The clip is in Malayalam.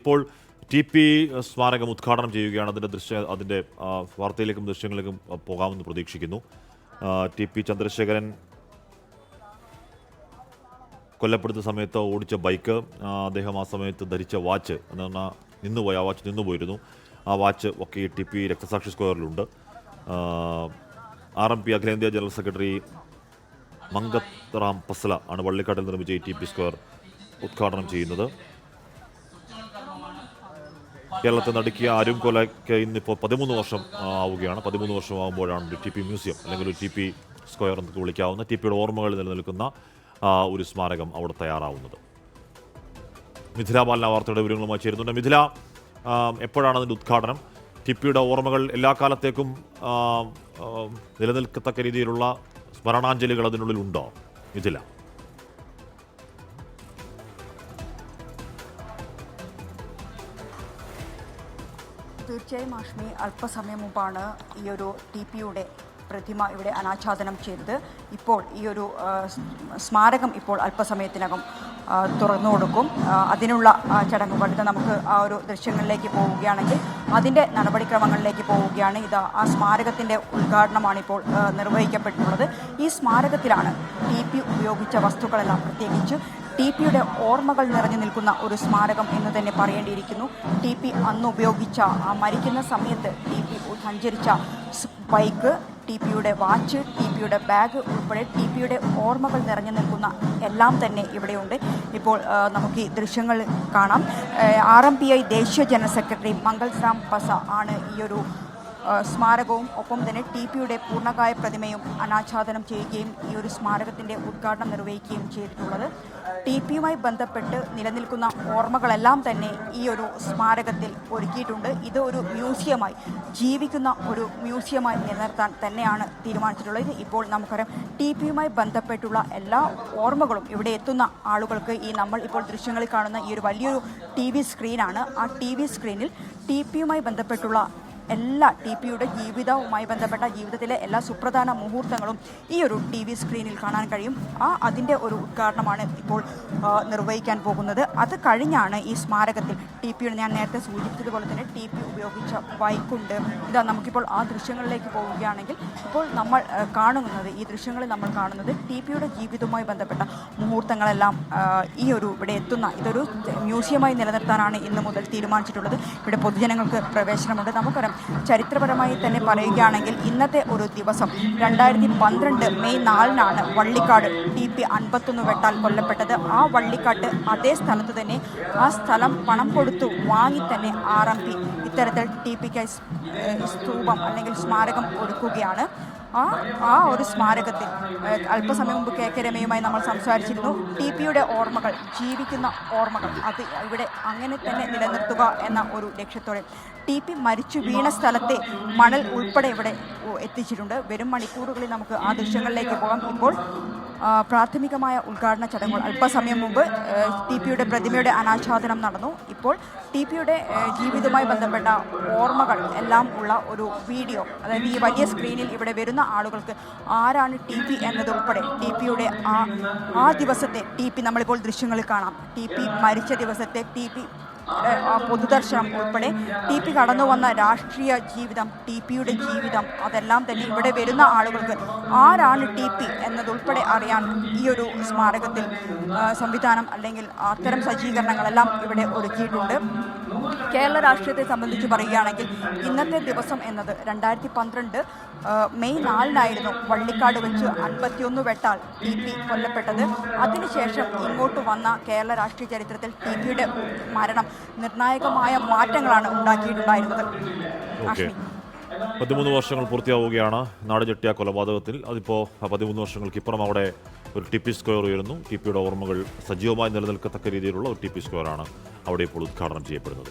ഇപ്പോൾ ടി പി സ്മാരകം ഉദ്ഘാടനം ചെയ്യുകയാണ്. അതിന്റെ ദൃശ്യ അതിന്റെ വാർത്തയിലേക്കും ദൃശ്യങ്ങളിലേക്കും പോകാമെന്ന് പ്രതീക്ഷിക്കുന്നു. ടി പി ചന്ദ്രശേഖരൻ കൊല്ലപ്പെടുത്ത സമയത്ത് ഓടിച്ച ബൈക്ക് അദ്ദേഹം ആ സമയത്ത് ധരിച്ച വാച്ച് എന്ന് പറഞ്ഞാൽ നിന്നുപോയി ആ വാച്ച് നിന്നുപോയിരുന്നു. ആ വാച്ച് ഒക്കെ ഈ ടി പി രക്തസാക്ഷി സ്ക്വയറിലുണ്ട്. ആർ എം പി അഖിലേന്ത്യാ ജനറൽ സെക്രട്ടറി മങ്കത്ത് റാം പസ്ല ആണ് വള്ളിക്കാട്ടിൽ നിർമ്മിച്ച ഈ ടി പി സ്ക്വയർ ഉദ്ഘാടനം ചെയ്യുന്നത്. കേരളത്തെ നടുക്കിയ ആരും കൊലയ്ക്ക് ഇന്നിപ്പോൾ പതിമൂന്ന് വർഷം ആവുകയാണ്. പതിമൂന്ന് വർഷം ആകുമ്പോഴാണ് ഒരു ടി പി മ്യൂസിയം അല്ലെങ്കിൽ ഒരു ടി പി സ്ക്വയർ എന്നൊക്കെ വിളിക്കാവുന്ന ടി പിയുടെ ഓർമ്മകൾ നിലനിൽക്കുന്ന ഒരു സ്മാരകം അവിടെ തയ്യാറാവുന്നത്. മിഥില ബാലന വാർത്തയുടെ വിവരങ്ങളുമായി ചേരുന്നുണ്ട്. മിഥില എപ്പോഴാണ് അതിന്റെ ഉദ്ഘാടനം? ടി പിയുടെ ഓർമ്മകൾ എല്ലാ കാലത്തേക്കും നിലനിൽക്കത്തക്ക രീതിയിലുള്ള സ്മരണാഞ്ജലികൾ അതിനുള്ളിൽ ഉണ്ടോ മിഥില. തീർച്ചയായും ആഷ്മി അല്പസമയം മുമ്പാണ് ഈ ഒരു ടി പിയുടെ പ്രതിമ ഇവിടെ അനാച്ഛാദനം ചെയ്തത്. ഇപ്പോൾ ഈ ഒരു സ്മാരകം ഇപ്പോൾ അല്പസമയത്തിനകം തുറന്നു കൊടുക്കും. അതിനുള്ള ചടങ്ങുകൾ ഇത് നമുക്ക് ആ ഒരു ദൃശ്യങ്ങളിലേക്ക് പോവുകയാണെങ്കിൽ അതിന്റെ നടപടിക്രമങ്ങളിലേക്ക് പോവുകയാണ്. ഇത് ആ സ്മാരകത്തിന്റെ ഉദ്ഘാടനമാണ് ഇപ്പോൾ നിർവഹിക്കപ്പെട്ടിട്ടുള്ളത്. ഈ സ്മാരകത്തിലാണ് ടി പി ഉപയോഗിച്ച വസ്തുക്കളെല്ലാം പ്രത്യേകിച്ച് ടി പിയുടെ ഓർമ്മകൾ നിറഞ്ഞു നിൽക്കുന്ന ഒരു സ്മാരകം എന്ന് തന്നെ പറയേണ്ടിയിരിക്കുന്നു. ടി പി അന്ന് ഉപയോഗിച്ച ആ മരിക്കുന്ന സമയത്ത് ടി പി സഞ്ചരിച്ച ബൈക്ക് ടി പിയുടെ വാച്ച് ടി പിയുടെ ബാഗ് ഉൾപ്പെടെ ടി പിയുടെ ഓർമ്മകൾ നിറഞ്ഞു നിൽക്കുന്ന എല്ലാം തന്നെ ഇവിടെയുണ്ട്. ഇപ്പോൾ നമുക്ക് ഈ ദൃശ്യങ്ങൾ കാണാം. ആർ എം പി ഐ ദേശീയ ജനറൽ സെക്രട്ടറി മംഗൾറാം പസ ആണ് ഈ ഒരു സ്മാരകവും ഒപ്പം തന്നെ ടി പിയുടെ പൂർണകായ പ്രതിമയും അനാച്ഛാദനം ചെയ്യുകയും ഈ ഒരു സ്മാരകത്തിന്റെ ഉദ്ഘാടനം നിർവഹിക്കുകയും ചെയ്തിട്ടുള്ളത്. ടി പിയുമായി ബന്ധപ്പെട്ട് നിലനിൽക്കുന്ന ഓർമ്മകളെല്ലാം തന്നെ ഈ ഒരു സ്മാരകത്തിൽ ഒരുക്കിയിട്ടുണ്ട്. ഇത് ഒരു മ്യൂസിയമായി ജീവിക്കുന്ന ഒരു മ്യൂസിയമായി നിലനിർത്താൻ തന്നെയാണ് തീരുമാനിച്ചിട്ടുള്ളത്. ഇപ്പോൾ നമുക്കറിയാം ടി പിയുമായി ബന്ധപ്പെട്ടുള്ള എല്ലാ ഓർമ്മകളും ഇവിടെ എത്തുന്ന ആളുകൾക്ക് ഈ നമ്മൾ ഇപ്പോൾ ദൃശ്യങ്ങളിൽ കാണുന്ന ഈ ഒരു വലിയൊരു ടി വി സ്ക്രീനാണ്. ആ ടി വി സ്ക്രീനിൽ ടി പിയുമായി ബന്ധപ്പെട്ടുള്ള എല്ലാ ടി പിയുടെ ജീവിതവുമായി ബന്ധപ്പെട്ട ജീവിതത്തിലെ എല്ലാ സുപ്രധാന മുഹൂർത്തങ്ങളും ഈ ഒരു ടി വി സ്ക്രീനിൽ കാണാൻ കഴിയും. ആ അതിന്റെ ഒരു ഉദ്ഘാടനമാണ് ഇപ്പോൾ നിർവഹിക്കാൻ പോകുന്നത്. അത് കഴിഞ്ഞാണ് ഈ സ്മാരകത്തിൽ ടി പിയുടെ ഞാൻ നേരത്തെ സൂചിപ്പിച്ചതുപോലെ തന്നെ ടി പി ഉപയോഗിച്ച ബൈക്കുണ്ട്. ഇതാ നമുക്കിപ്പോൾ ആ ദൃശ്യങ്ങളിലേക്ക് പോവുകയാണെങ്കിൽ ഇപ്പോൾ നമ്മൾ കാണുന്നത് ഈ ദൃശ്യങ്ങളിൽ നമ്മൾ കാണുന്നത് ടി പിയുടെ ജീവിതവുമായി ബന്ധപ്പെട്ട മുഹൂർത്തങ്ങളെല്ലാം ഈ ഒരു ഇവിടെ എത്തുന്ന ഇതൊരു മ്യൂസിയമായി നിലനിർത്താനാണ് ഇന്ന് മുതൽ തീരുമാനിച്ചിട്ടുള്ളത്. ഇവിടെ പൊതുജനങ്ങൾക്ക് പ്രവേശനമുണ്ട്. നമുക്കറിയാം ചരിത്രപരമായി തന്നെ പറയുകയാണെങ്കിൽ ഇന്നത്തെ ഒരു ദിവസം രണ്ടായിരത്തി പന്ത്രണ്ട് മെയ് നാലിനാണ് വള്ളിക്കാട് ടി പി അൻപത്തൊന്ന് വെട്ടാൽ കൊല്ലപ്പെട്ടത്. ആ വള്ളിക്കാട്ട് അതേ സ്ഥലത്ത് തന്നെ ആ സ്ഥലം പണം കൊടുത്തു വാങ്ങി തന്നെ ആർ എം പി ഇത്തരത്തിൽ ടി പിക്കായി സ്തൂപം അല്ലെങ്കിൽ സ്മാരകം ഒരുക്കുകയാണ്. ആ ആ ഒരു സ്മാരകത്തിൽ അല്പസമയം മുമ്പ് കെ കെ രമയുമായി നമ്മൾ സംസാരിച്ചിരുന്നു. ടി പിയുടെ ഓർമ്മകൾ ജീവിക്കുന്ന ഓർമ്മകൾ അത് ഇവിടെ അങ്ങനെ തന്നെ നിലനിർത്തുക എന്ന ഒരു ലക്ഷ്യത്തോടെ. ടി പി മരിച്ചു വീണ സ്ഥലത്തെ മണൽ ഉൾപ്പെടെ ഇവിടെ എത്തിച്ചിട്ടുണ്ട്. വരും മണിക്കൂറുകളിൽ നമുക്ക് ആ ദൃശ്യങ്ങളിലേക്ക് പോകാം. ഇപ്പോൾ പ്രാഥമികമായ ഉദ്ഘാടന ചടങ്ങുകൾ. അല്പസമയം മുമ്പ് ടി പിയുടെ പ്രതിമയുടെ അനാച്ഛാദനം നടന്നു. ഇപ്പോൾ ടി പിയുടെ ജീവിതവുമായി ബന്ധപ്പെട്ട ഓർമ്മകൾ എല്ലാം ഉള്ള ഒരു വീഡിയോ അതായത് ഈ വലിയ സ്ക്രീനിൽ ഇവിടെ വരുന്ന ആളുകൾക്ക് ആരാണ് ടി പി എന്നതുൾപ്പെടെ ടി പിയുടെ ആ ആ ദിവസത്തെ ടി പി നമ്മളിപ്പോൾ ദൃശ്യങ്ങളിൽ കാണാം. ടി പി മരിച്ച ദിവസത്തെ ടി പി പൊതുദർശനം ഉൾപ്പെടെ ടി പി കടന്നു വന്ന രാഷ്ട്രീയ ജീവിതം ടി പിയുടെ ജീവിതം അതെല്ലാം തന്നെ ഇവിടെ വരുന്ന ആളുകൾക്ക് ആരാണ് ടി പി എന്നതുൾപ്പെടെ അറിയാൻ ഈ ഒരു സ്മാരകത്തിൽ സംവിധാനം അല്ലെങ്കിൽ അത്തരം സജ്ജീകരണങ്ങളെല്ലാം ഇവിടെ ഒരുക്കിയിട്ടുണ്ട്. കേരള രാഷ്ട്രീയത്തെ സംബന്ധിച്ച് പറയുകയാണെങ്കിൽ ഇന്നത്തെ ദിവസം എന്നത് രണ്ടായിരത്തി പന്ത്രണ്ട് മെയ് നാലിനായിരുന്നു വള്ളിക്കാട് വെച്ച് അൻപത്തിയൊന്ന് വെട്ടാൽ ടി പി കൊല്ലപ്പെട്ടത്. അതിനുശേഷം ഇങ്ങോട്ട് വന്ന കേരള രാഷ്ട്രീയ ചരിത്രത്തിൽ ടി പിയുടെ മരണം നിർണായകമായ മാറ്റങ്ങളാണ് ഉണ്ടാക്കിയിട്ടുണ്ടായിരുന്നത്. പതിമൂന്ന് വർഷങ്ങൾ പൂർത്തിയാവുകയാണ്. നാടുചെട്ടിയ കൊലപാതകത്തിൽ അതിപ്പോൾ പതിമൂന്ന് വർഷങ്ങൾക്ക് ഇപ്പുറം അവിടെ ഒരു ടി പി സ്ക്വയർ ഉയരുന്നു. ടി പിയുടെ ഓർമ്മകൾ സജീവമായി നിലനിൽക്കത്തക്ക രീതിയിലുള്ള ഒരു ടി പി സ്ക്വയറാണ് അവിടെ ഇപ്പോൾ ഉദ്ഘാടനം ചെയ്യപ്പെടുന്നത്.